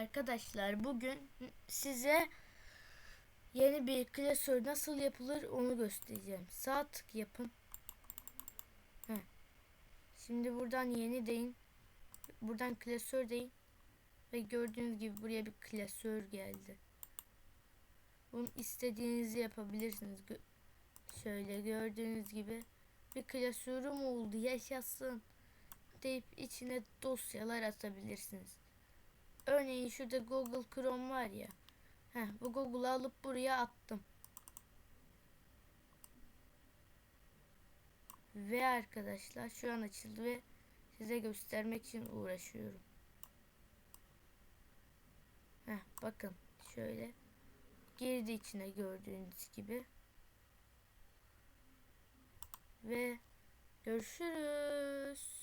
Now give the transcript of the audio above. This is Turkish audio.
Arkadaşlar bugün size yeni bir klasör nasıl yapılır onu göstereceğim. Sağ tık yapın. Heh. Şimdi buradan yeni deyin. Buradan klasör deyin. Ve gördüğünüz gibi buraya bir klasör geldi. Bunu istediğinizi yapabilirsiniz. Gö- Şöyle gördüğünüz gibi bir klasörüm oldu yaşasın deyip içine dosyalar atabilirsiniz. Örneğin şurada Google Chrome var ya. Heh, bu Google'ı alıp buraya attım. Ve arkadaşlar şu an açıldı ve size göstermek için uğraşıyorum. Heh, bakın şöyle girdi içine gördüğünüz gibi. Ve görüşürüz.